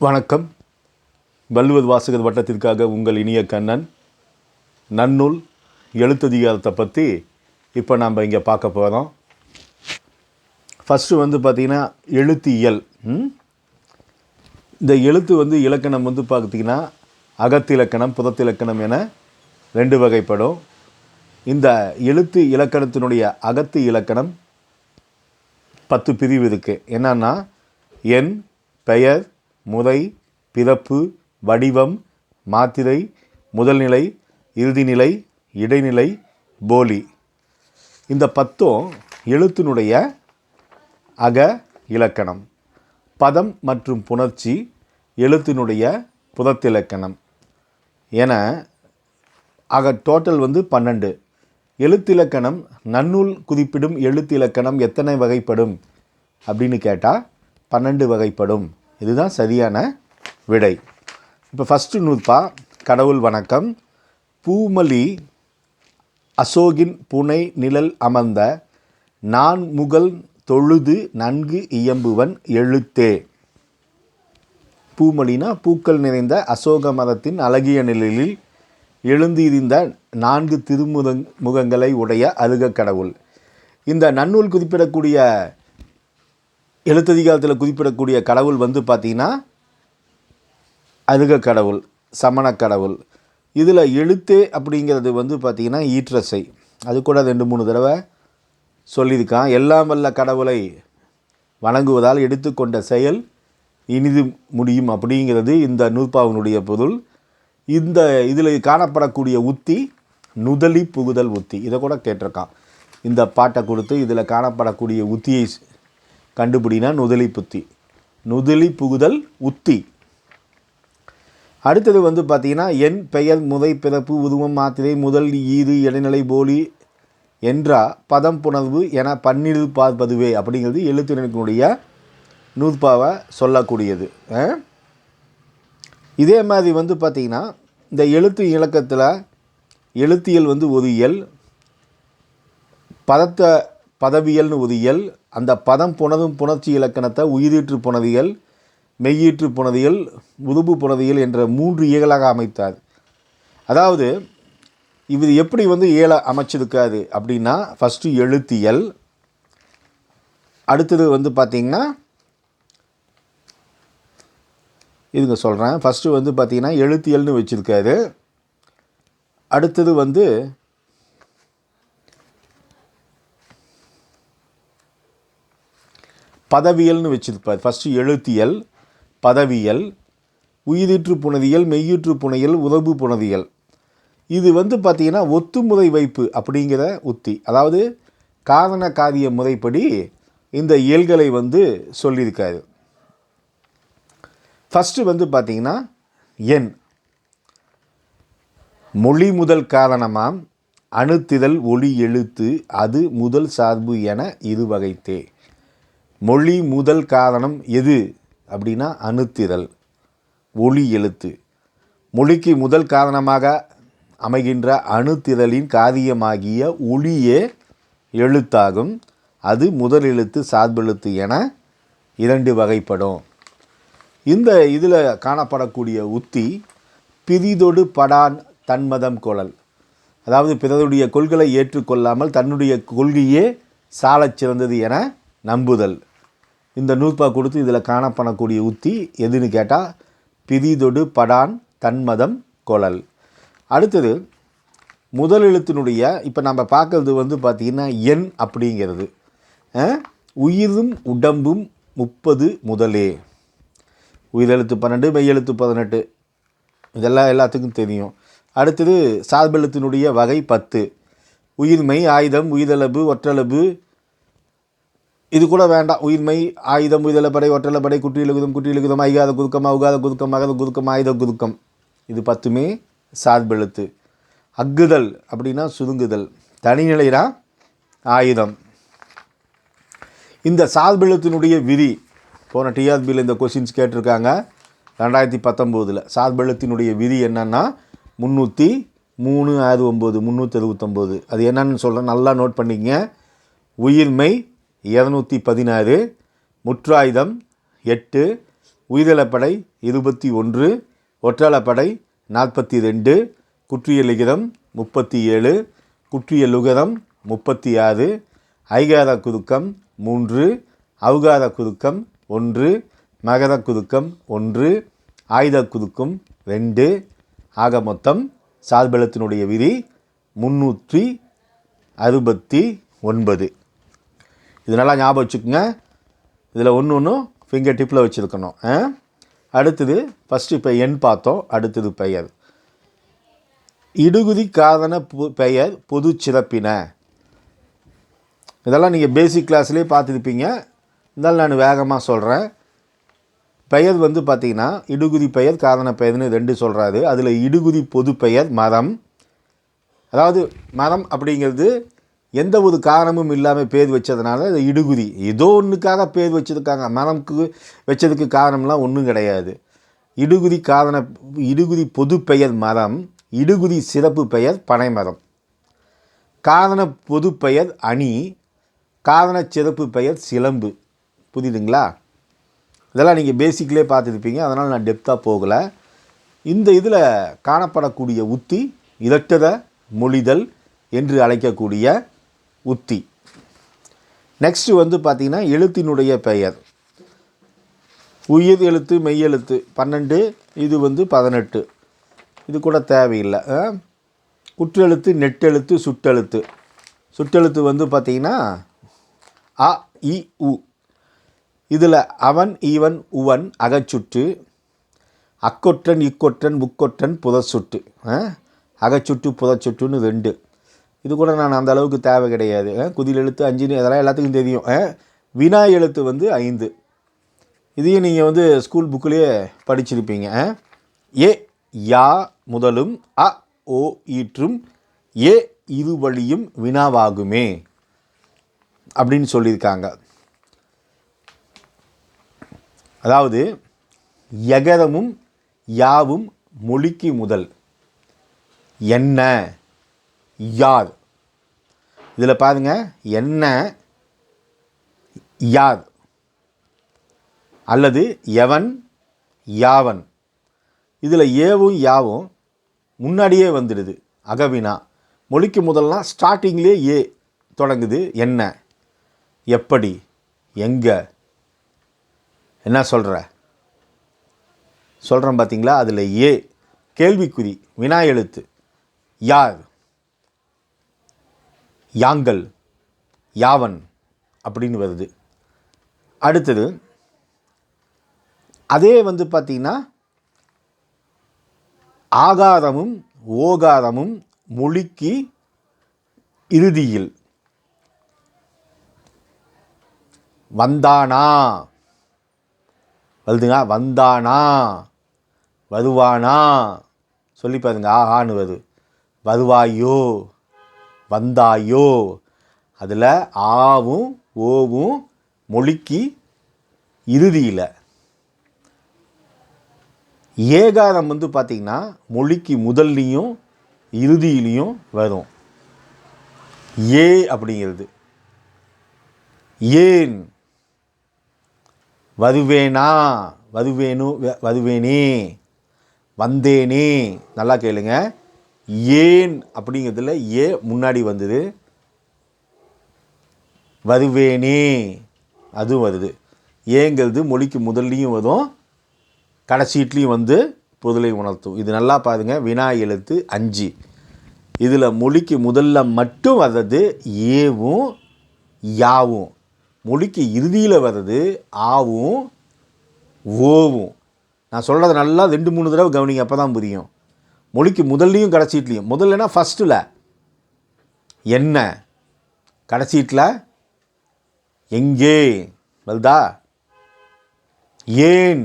வணக்கம். வள்ளுவர் வாசகர் வட்டத்திற்காக உங்கள் இனிய கண்ணன் நன்னூல் எழுத்ததிகாரத்தை பற்றி இப்போ நாம் இங்கே பார்க்க போகிறோம் ஃபஸ்ட்டு வந்து பார்த்திங்கன்னா எழுத்தியல் இந்த எழுத்து வந்து இலக்கணம் வந்து பார்த்திங்கன்னா அகத்திலக்கணம் புறத்திலக்கணம் என ரெண்டு வகைப்படும். இந்த எழுத்து இலக்கணத்தினுடைய அகத்து இலக்கணம் பத்து பிரிவு இருக்குது என்னன்னா எண் பெயர் முறை பிறப்பு வடிவம் மாத்திரை முதல்நிலை இறுதிநிலை இடைநிலை போலி. இந்த பத்தும் எழுத்தினுடைய அக இலக்கணம். பதம் மற்றும் புணர்ச்சி எழுத்தினுடைய புறத்திலக்கணம் என ஆக டோட்டல் வந்து பன்னெண்டு. எழுத்திலக்கணம் நன்னூல் குறிப்பிடும் எழுத்திலக்கணம் எத்தனை வகைப்படும்? அப்படின்னு கேட்டால் பன்னெண்டு வகைப்படும். இதுதான் சரியான விடை. இப்போ ஃபஸ்ட்டு நூற்பா கடவுள் வணக்கம். பூமலி அசோகின் புனை நிழல் அமர்ந்த நான் முகல் தொழுது நன்கு இயம்புவன் எழுத்தே. பூமொழினா பூக்கள் நிறைந்த அசோக மரத்தின் அழகிய நிழலில் எழுந்திருந்த நான்கு திருமுக முகங்களை உடைய அருக கடவுள். இந்த நன்னூல் குறிப்பிடக்கூடிய எழுத்ததிகாரத்தில் குறிப்பிடக்கூடிய கடவுள் வந்து பார்த்திங்கன்னா அருக கடவுள் சமண கடவுள். இதில் எழுத்தே அப்படிங்கிறது வந்து பார்த்திங்கன்னா ஈற்றசை. அது கூட ரெண்டு மூணு தடவை சொல்லியிருக்கான். எல்லாம் வல்ல கடவுளை வணங்குவதால் எடுத்துக்கொண்ட செயல் இனிது முடியும் அப்படிங்கிறது இந்த நூற்பாவினுடைய பொருள். இந்த இதில் காணப்படக்கூடிய உத்தி நுதலி புகுதல் உத்தி. இதை கூட கேட்டிருக்கான். இந்த பாட்டை கொடுத்து இதில் காணப்படக்கூடிய உத்தியை கண்டுபிடினா நுதலி புத்தி. நுதலி புகுதல் உத்தி. அடுத்தது வந்து பார்த்திங்கன்னா என் பெயர் முதை பிறப்பு உருவம் மாத்திரை முதல் ஈது இடைநிலை போலி என்றா பதம் புணர்வு என பன்னிரு பார்ப்பதுவே அப்படிங்கிறது எழுத்தினருடைய நூற்பாவை சொல்லக்கூடியது. இதே மாதிரி வந்து பார்த்திங்கன்னா இந்த எழுத்து இலக்கத்தில் எழுத்தியல் வந்து ஒரு இயல் பதத்தை பதவியல்னு ஒரு இயல் அந்த பதம் புனதும் புணர்ச்சி இலக்கணத்தை உயிரீற்று புனதியல் மெய்யீற்று புனதியல் உருபு புனதியல் என்ற மூன்று இயலாக அமைத்தார். அதாவது இது எப்படி வந்து ஏழை அமைச்சிருக்காது அப்படின்னா ஃபஸ்ட்டு எழுத்தியல் அடுத்தது வந்து பார்த்திங்கன்னா இதுங்க சொல்கிறேன் ஃபஸ்ட்டு வந்து பார்த்திங்கன்னா எழுத்தியல்னு வச்சுருக்காரு. அடுத்தது வந்து பதவியல்னு வச்சிருப்பார். ஃபஸ்ட்டு எழுத்தியல் பதவியல் உயிரிற்று புனதியல் மெய்யிற்று புனையல் உறவு புனதியல். இது வந்து பார்த்திங்கன்னா ஒத்துமுறை வைப்பு அப்படிங்கிற உத்தி. அதாவது காரண காரிய முறைப்படி இந்த இயல்களை வந்து சொல்லியிருக்காரு. ஃபஸ்ட்டு வந்து பார்த்திங்கன்னா எண். மொழி முதல் காரணமாம் அணுத்திதழ் ஒளி எழுத்து அது முதல் சார்பு என இரு வகைத்தே மொழி முதல் காரணம் எது அப்படின்னா அணுத்திரல் ஒளி எழுத்து. மொழிக்கு முதல் காரணமாக அமைகின்ற அணுத்திரலின் காரியமாகிய ஒளியே எழுத்தாகும். அது முதல் எழுத்து சார்பெழுத்து என இரண்டு வகைப்படும். இந்த இதில் காணப்படக்கூடிய உத்தி பிரிதொடு படான் தன்மதம் கொளல் அதாவது பிறருடைய கொள்களை ஏற்றுக்கொள்ளாமல் தன்னுடைய கொள்கையே சாலச் சிறந்தது என நம்புதல். இந்த நூற்பா கொடுத்து இதில் காணப்படக்கூடிய உத்தி எதுன்னு கேட்டால் பிரிதொடு படான் தன்மதம் கொழல் அடுத்தது முதல் எழுத்தினுடைய இப்போ நம்ம பார்க்கறது வந்து பார்த்திங்கன்னா எண் அப்படிங்கிறது. உயிரும் உடம்பும் முப்பது முதலே. உயிரெழுத்து பன்னெண்டு மெய்யெழுத்து பதினெட்டு. இதெல்லாம் எல்லாத்துக்கும் தெரியும். அடுத்தது சார்பெழுத்தினுடைய வகை பத்து. உயிர்மை ஆயுதம் உயிரளவு ஒற்றளவு இது கூட வேண்டாம். உயிர்மை ஆயுதம் உயிரலப்படை ஒற்றலப்படை குற்றியலுகுதம் குற்றியலுகுதம் ஐகாத குதுக்கம் அவுகாத குதுக்கம் அகத குதுக்கம் ஆயுத குதுக்கம். இது பத்துமே சார்பெழுத்து. அக்குதல் அப்படின்னா சுருங்குதல். தனிநிலைனா ஆயுதம். இந்த சார்பெழுத்தினுடைய விதி போன டிஆர்பியில் இந்த கொஷின்ஸ் கேட்டிருக்காங்க. ரெண்டாயிரத்தி பத்தொம்போதில் சார்பெழுத்தினுடைய விதி என்னென்னா முந்நூற்றி மூணு ஆறு ஒம்பது முந்நூற்றி அறுபத்தொம்போது அது என்னன்னு சொல்கிறேன் நல்லா நோட் பண்ணிக்கங்க. உயிர்மை இரநூத்தி பதினாறு முற்றாயுதம் எட்டு உயிரிழப்படை இருபத்தி ஒன்று ஒற்றளப்படை நாற்பத்தி ரெண்டு குற்றியலிகிரம் முப்பத்தி ஏழு குற்றியலுகரம் முப்பத்தி ஆறு ஐகார குறுக்கம் மூன்று அவுகார குறுக்கம் ஒன்று மகர குறுக்கம் ஒன்று ஆயுத குறுக்கம் ரெண்டு. ஆக மொத்தம் சார்பலத்தினுடைய விதி முன்னூற்றி அறுபத்தி ஒன்பது. இது நல்லா ஞாபகம் வச்சுக்கோங்க. இதில் ஒன்று ஒன்றும் ஃபிங்கர் டிப்பில் வச்சுருக்கணும். ஆ? அடுத்தது ஃபஸ்ட்டு இப்போ எண் பார்த்தோம். அடுத்தது பெயர். இடுகுதி காதன பு- பெயர் பொது சிறப்பின. இதெல்லாம் நீங்கள் பேசிக் கிளாஸ்லேயே பார்த்துருப்பீங்க. இருந்தாலும் நான் வேகமாக சொல்கிறேன் பெயர் வந்து பார்த்திங்கன்னா இடுகுதி பெயர் காதன பெயர்னு ரெண்டு சொல்கிறாரு அதில் இடுகுதி பொது பெயர் மரம் அதாவது மரம் அப்படிங்கிறது எந்த ஒரு காரணமும் இல்லாமல் பேர் வச்சதுனால அது இடுகுதி ஏதோ ஒன்றுக்காக பேர் வச்சிருக்காங்க. மனம்க்கு வச்சதுக்கு காரணம்லாம் ஒன்றும் கிடையாது. இடுகுதி காரண இடுகுதி பொது பெயர் மரம் இடுகுதி சிறப்பு பெயர் பனைமரம். காரண பொது பெயர் அணி காரண சிறப்பு பெயர் சிலம்பு. புரியுதுங்களா? இதெல்லாம் நீங்கள் பேசிக்லேயே பார்த்துருப்பீங்க. அதனால் நான் டெப்த்தாக போகலை. இந்த இதில் காணப்படக்கூடிய உத்தி இரட்டத மொழிதல் என்று அழைக்கக்கூடிய உத்தி. நெக்ஸ்ட் வந்து பார்த்திங்கன்னா எழுத்தினுடைய பெயர். உயிர் எழுத்து மெய்யெழுத்து பன்னெண்டு இது வந்து பதினெட்டு. இது கூட தேவையில்லை. குற்றெழுத்து நெட்டெழுத்து சுட்டெழுத்து. சுட்டெழுத்து வந்து பார்த்திங்கன்னா அ இ உ. இதில் அவன் ஈவன் உவன் அகச்சுட்டு அக்கொற்றன் இக்கொற்றன் முக்கொற்றன் புதச்சுட்டு அகச்சுட்டு புதச்சுட்டுன்னு ரெண்டு. இது கூட நான் அந்த அளவுக்கு தேவை கிடையாது. குதில் எழுத்து அஞ்சுன்னு அதெல்லாம் எல்லாத்துக்கும் தெரியும். வினா எழுத்து வந்து ஐந்து. இதையும் நீங்கள் வந்து ஸ்கூல் புக்கிலேயே படிச்சிருப்பீங்க. ஏ யா முதலும் அ ஓ ஈற்றும் ஏ இது வழியும் வினாவாகுமே அப்படின்னு சொல்லியிருக்காங்க. அதாவது எகரமும் யாவும் மொழிக்கு முதல். என்ன? யார்? இதில் பாருங்க என்ன யார்? அல்லது எவன்? யாவன். இதில் ஏவும் யாவும் முன்னாடியே வந்துடுது அகவினா. மொழிக்கு முதல்லாம் ஸ்டார்டிங்லேயே ஏ தொடங்குது என்ன? எப்படி? எங்கே? என்ன சொல்கிற சொல்கிறேன் பார்த்தீங்களா அதில் ஏ. கேள்விக்குறி வினா எழுத்து. யார்? யாங்கள் யாவன் அப்படின்னு வருது. அடுத்தது அதே வந்து பார்த்தீங்கன்னா ஆகாரமும் ஓகாரமும் மொழிக்கு இறுதியில். வந்தானா? வருதுங்க வந்தானா? வருவானா? சொல்லி பாருங்க ஆஹான்னு வருது. வருவாயோ? வந்தாயோ? அதில் ஆவும் ஓவும் மொழிக்கு இறுதியில். ஏகாரம் வந்து பார்த்திங்கன்னா மொழிக்கு முதல்லையும் இறுதியிலையும் வரும். ஏ அப்படிங்கிறது. ஏன்? வருவேனா? வருவேனு வ- வருவேனே. வந்தேனே. நல்லா கேளுங்க. ஏன் அப்படிங்கிறதுல ஏ முன்னாடி வந்தது? வருவேனே. அதுவும் வருது. ஏங்கிறது மொழிக்கு முதல்லையும் வரும் கடைசீட்லேயும் வந்து பொருளை உணர்த்தும். இது நல்லா பாருங்க. வினா எழுத்து அஞ்சு. இதில் மொழிக்கு முதல்ல மட்டும் வர்றது ஏவும் யாவும். மொழிக்கு இறுதியில் வர்றது ஆவும் ஓவும். நான் சொல்கிறத நல்லா ரெண்டு மூணு தடவை கவனிங்க அப்போ தான் புரியும். மொழிக்கு முதல்லையும் கடைசீட்லேயும் முதல்லனா ஃபஸ்ட்டில் என்ன? கடைசீட்டில் எங்கே? வருதா ஏன்?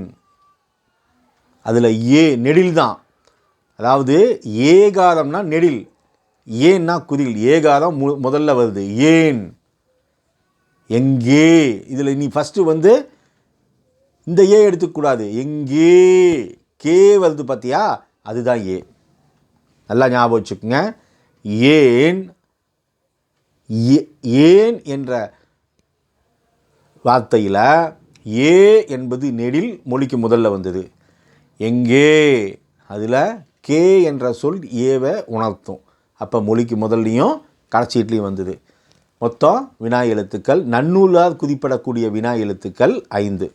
அதில் ஏ நெடில் தான். அதாவது ஏகாரம்னா நெடில். ஏன்னா குதில் ஏகாரம் மு முதல்ல வருது. ஏன்? எங்கே? இதில் நீ ஃபஸ்ட்டு வந்து இந்த ஏ எடுத்துக்கூடாது எங்கே? கே வருது பார்த்தியா அதுதான் ஏ. நல்லா ஞாபகம் வச்சுக்கோங்க. ஏன் ஏ- ஏன் என்ற வார்த்தையில் ஏ என்பது நெடில் மொழிக்கு முதல்ல வந்தது. எங்கே? அதில் கே என்ற சொல் ஏவை உணர்த்தும். அப்போ மொழிக்கு முதல்லையும் கடைசீட்லேயும் வந்தது. மொத்தம் வினா எழுத்துக்கள் நன்னூலால் குதிப்படக்கூடிய வினா எழுத்துக்கள் ஐந்து.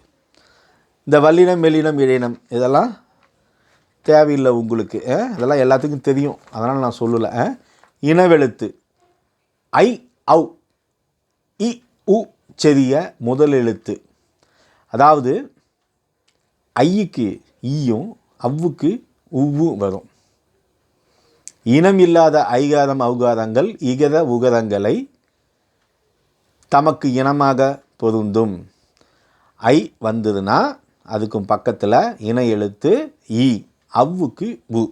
இந்த வல்லினம் மெல்லினம் இழையினம் இதெல்லாம் தேவையில்லை உங்களுக்கு இதெல்லாம் எல்லாத்துக்கும் தெரியும். அதனால் நான் சொல்லலை இனவெழுத்து. ஐ ஔ இ உ செறிய முதல் எழுத்து. அதாவது ஐயுக்கு ஈயும் அவ்வுக்கு உவ்வும் வரும். இனம் இல்லாத ஐகாரம் அவுகாரங்கள் இகத உகதங்களை தமக்கு இனமாக பொருந்தும். ஐ வந்ததுன்னா அதுக்கும் பக்கத்தில் இன எழுத்து ஈ. அவ்வுக்கு உ.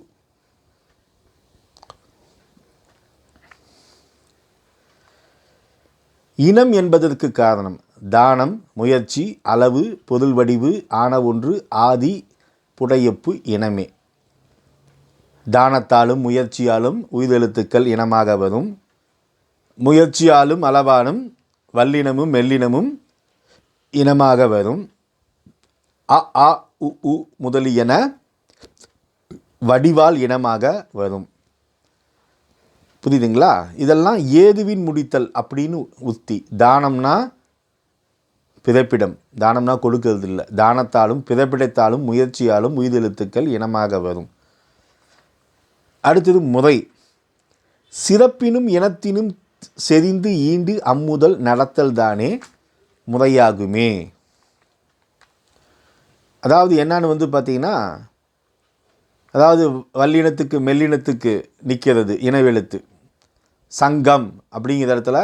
இனம் என்பதற்கு காரணம். தானம் முயற்சி அளவு பொருள் வடிவு ஆன ஒன்று ஆதி புடையப்பு இனமே. தானத்தாலும் முயற்சியாலும் உயிரெழுத்துக்கள் இனமாக வரும். முயற்சியாலும் அளவானும் வல்லினமும் மெல்லினமும் இனமாக வரும். அ ஆ உ உ முதலியன வடிவால் இனமாக வரும். புரியுதுங்களா? இதெல்லாம் ஏதுவின் முடித்தல் அப்படின்னு உத்தி. தானம்னா பிறப்பிடம். தானம்னா கொடுக்கறது இல்லை தானத்தாலும் பிறப்பிடத்தாலும் முயற்சியாலும் உயிரெழுத்துக்கள் இனமாக வரும். அடுத்தது முறை. சிறப்பினும் இனத்தினும் செறிந்து ஈண்டு அம்முதல் நடத்தல் தானே முறையாகுமே. அதாவது என்னன்னு வந்து பார்த்தீங்கன்னா அதாவது வல்லினத்துக்கு மெல்லினத்துக்கு நிற்கிறது இனவெழுத்து. சங்கம் அப்படிங்கிற இடத்துல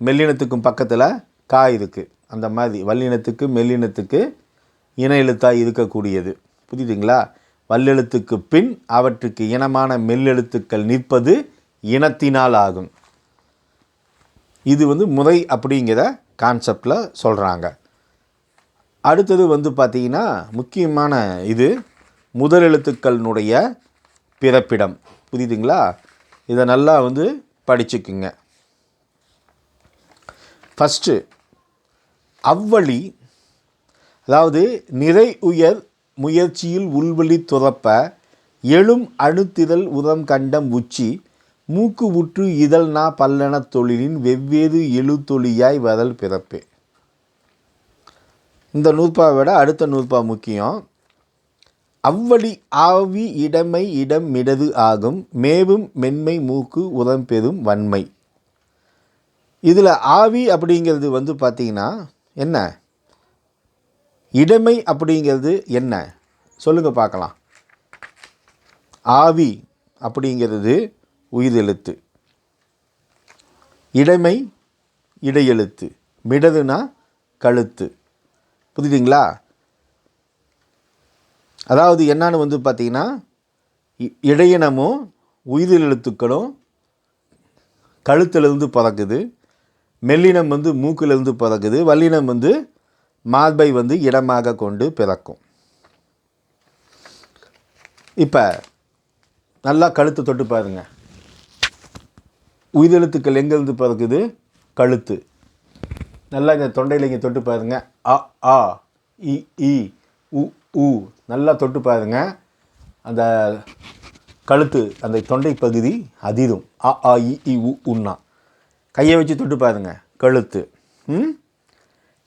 மெல்லினத்துக்கும் பக்கத்தில் கா இருக்குது அந்த மாதிரி வல்லினத்துக்கு மெல்லினத்துக்கு இன எழுத்தாக இருக்கக்கூடியது. புரியுதுங்களா? வல்லெழுத்துக்கு பின் அவற்றுக்கு இனமான மெல்லெழுத்துக்கள் நிற்பது இனத்தினால் ஆகும். இது வந்து முறை அப்படிங்கிற கான்செப்டில் சொல்கிறாங்க அடுத்தது வந்து பார்த்தீங்கன்னா முக்கியமான இது முதல் எழுத்துக்களினுடைய பிறப்பிடம். புரியுதுங்களா? இதை நல்லா வந்து படிச்சுக்குங்க. ஃபஸ்ட்டு அவ்வழி அதாவது நிறை உயர் முயற்சியில் உள்வழி துறப்ப எழும் அணுத்திதழ் உதம் கண்டம் உச்சி மூக்கு உற்று இதழ் நா பல்லன தொழிலின் வெவ்வேறு எழுத்தொழியாய் வரல் பிறப்பு. இந்த நூற்பாவை விட அடுத்த நூற்பா முக்கியம். அவ்வழி ஆவி இடமை இடம் மிடது ஆகும். மேவும் மென்மை மூக்கு உதம் பெறும் வன்மை. இதில் ஆவி அப்படிங்கிறது வந்து பார்த்தீங்கன்னா என்ன? இடமை அப்படிங்கிறது என்ன? சொல்லுங்கள் பார்க்கலாம். ஆவி அப்படிங்கிறது உயிரெழுத்து. இடமை இடையெழுத்து. மிடதுனா கழுத்து. புரியுதுங்களா? அதாவது என்னான்னு வந்து பார்த்தீங்கன்னா இ- இடையினமும் உயிரில் எழுத்துக்களும் கழுத்திலிருந்து பிறக்குது மெல்லினம் வந்து மூக்கிலிருந்து பிறக்குது வல்லினம் வந்து மார்பை வந்து இடமாக கொண்டு பிறக்கும். இப்போ நல்லா கழுத்து தொட்டு பாருங்க. உயிரெழுத்துக்கள் எங்கேருந்து பிறக்குது? கழுத்து. நல்லா இந்த தொண்டையில் இங்கே தொட்டு பாருங்க. அ ஆ இ இ உ உ. நல்லா தொட்டு பாருங்க. அந்த கழுத்து அந்த தொண்டை பகுதி அதிரும் அ ஆ இ இ உ உண்ணா. கையை வச்சு தொட்டு பாருங்க கழுத்து. ம்?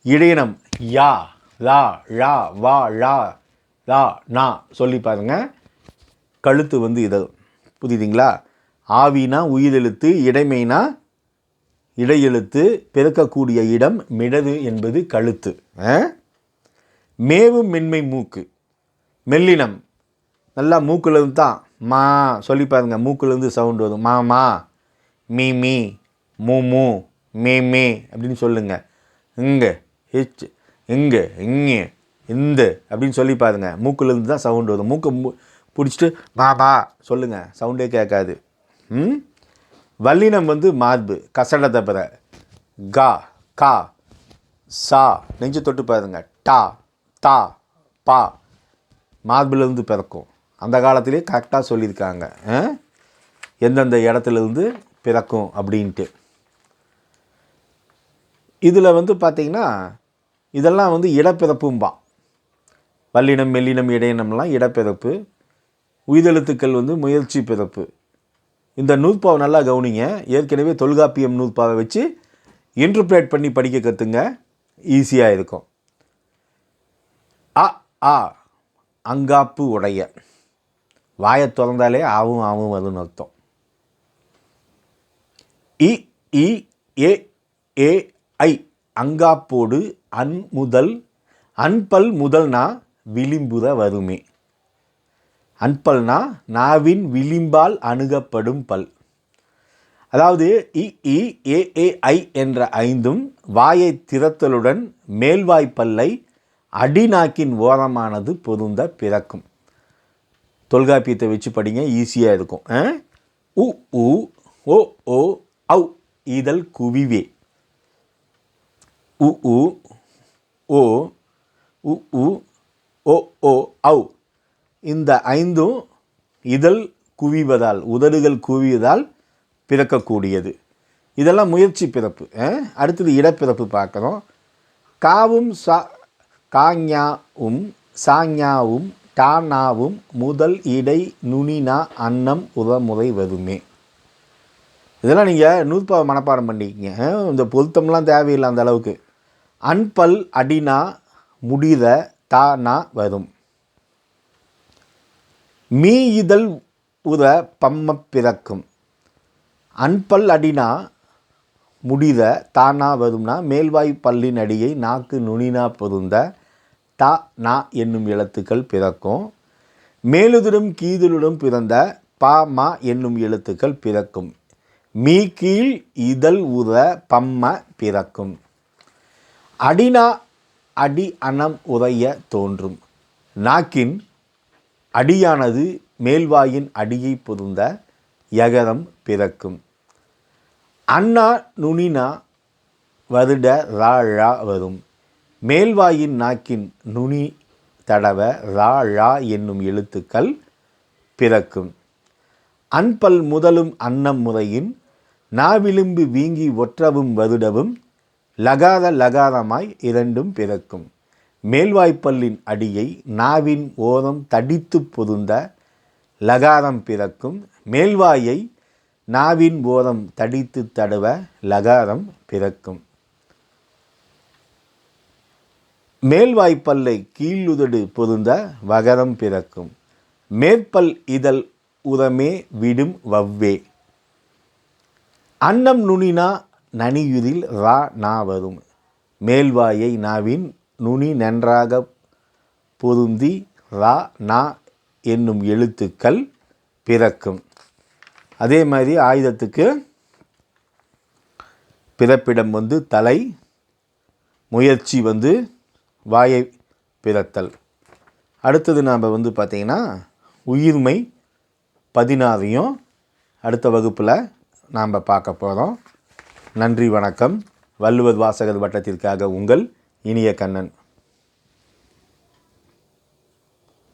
இடையினம் யா லா ழா வா ழா லா நா சொல்லி பாருங்க. கழுத்து வந்து இது புரியுதுங்களா? ஆவினா உயிரெழுத்து இடைமைனா இடையெழுத்து பிறக்கக்கூடிய இடம் மிடது என்பது கழுத்து. ஆ? மேவும் மென்மை மூக்கு. மெல்லினம். நல்லா மூக்குலேருந்து தான் மா சொல்லி பாருங்க மூக்குலேருந்து சவுண்டு வரும். மா மா மீ மீ மூ மூ மே மே அப்படின்னு சொல்லுங்க. இங்க ஹிச் இங்க இங்கே இந்த அப்படின்னு சொல்லி பாருங்க மூக்குலேருந்து தான் சவுண்டு வரும். மூக்கை மு பிடிச்சிட்டு பா பா சொல்லுங்க சவுண்டே கேட்காது. ம்? வல்லினம் வந்து மார்பு கசட தப்பற கா கா சா நெஞ்சு தொட்டு பாருங்க. டா தா பா. மார்பிலிருந்து பிறக்கும். அந்த காலத்திலே கரெக்டாக சொல்லியிருக்காங்க. ஆ? எந்தெந்த இடத்துலேருந்து பிறக்கும் அப்படின்ட்டு. இதில் வந்து பார்த்திங்கன்னா இதெல்லாம் வந்து இடப்பிறப்பும்பா. வல்லினம் மெல்லினம் இடையினம்லாம் இடப்பிறப்பு. உயிரெழுத்துக்கள் வந்து முயற்சி பிறப்பு. இந்த நூற்பாவை நல்லா கவனிங்க. ஏற்கனவே தொல்காப்பியம் நூற்பாவை வச்சு இன்டர்பிரேட் பண்ணி படிக்க கற்றுங்க ஈஸியாக இருக்கும். ஆ ஆ. அங்காப்பு உடைய. வாயை திறந்தாலே ஆவும் ஆவும் வரும்னு அர்த்தம். இ இ ஏ ஏ ஐ. அங்காப்போடு அன் முதல் அன்பல் முதல்னா விளிம்புற வருமே. அன்பல்னா நாவின் விளிம்பால் அணுகப்படும் பல். அதாவது இ இ ஏ ஏ ஐ என்ற ஐந்தும் வாயை திறத்தலுடன் மேல்வாய்ப்பல்லை அடிநாக்கின் ஓரமானது பொருந்த பிறக்கும். தொல்காப்பியத்தை வச்சு படிங்க ஈஸியாக இருக்கும். ஆ? உ உ ஓ ஓ அவ் இதழ் குவிவே. உ உ ஓ உ உ ஓ ஓ அவ் இந்த ஐந்தும் இதழ் குவிவதால் உதடுகள் குவிவதால் பிறக்கக்கூடியது. இதெல்லாம் முயற்சி பிறப்பு ஆ? அடுத்தது இடப்பிறப்பு பார்க்குறோம் காவும் சா காங்யாவும் சாங்யாவும் டானாவும் முதல் இடை நுனினா அன்னம் உதமுறை வருமே இதெல்லாம் நீங்கள் நூற்பாவை மனப்பாடம் பண்ணிக்கிங்க. இந்த பொருத்தம்லாம் தேவையில்லை அந்த அளவுக்கு. அன்பல் அடினா முடித தானா வரும் மீ இதழ் உத பம்ம பிறக்கும். அன்பல் அடினா முடித தானா வரும்னா மேல்வாய் பல்லின் அடியை நாக்கு நுனினா பொருந்த தா நா என்னும் எழுத்துக்கள் பிறக்கும். மேலுதிரும் கீதலுடன் பிறந்த பா மா என்னும் எழுத்துக்கள் பிறக்கும். மீ கீழ் இதழ் உற பம்ம பிறக்கும். அடினா அடி அனம் உறைய தோன்றும். நாக்கின் அடியானது மேல்வாயின் அடியை பொருந்த யகரம் பிறக்கும். அண்ணா நுனினா வருட ரா ழா வரும். மேல்வாயின் நாக்கின் நுனி தடவ ரா ழா என்னும் எழுத்துக்கள் பிறக்கும். அன்பல் முதலும் அன்னம் முறையின் நாவிலும்பு வீங்கி ஒற்றவும் வருடவும் லகாத லகாதமாய் இரண்டும் பிறக்கும். மேல்வாய்ப்பல்லின் அடியை நாவின் ஓரம் தடித்து பொருந்த லகாரம் பிறக்கும். மேல்வாயை நாவின் ஓரம் தடித்து தடுவ லகாரம் பிறக்கும். மேல்வாய்ப்பல்லை கீழுதடு பொருந்த வகரம் பிறக்கும். மேற்பல் இதழ் உரமே விடும் வவ்வே. அன்னம் நுனினா நனியுதில் ரா நா வரும். மேல்வாயை நாவின் நுனி நன்றாக பொருந்தி ரா நா என்னும் எழுத்துக்கள் பிறக்கும். அதே மாதிரி ஆயுதத்துக்கு பிறப்பிடம் வந்து தலை முயற்சி வந்து வாயை பிறத்தல் அடுத்தது நாம் வந்து பார்த்திங்கன்னா உயிர்மை பதினாறையும் அடுத்த வகுப்பில் நாம் பார்க்க போகிறோம் நன்றி வணக்கம். வள்ளுவர் வாசகர் வட்டத்திற்காக உங்கள் இனிய கண்ணன்.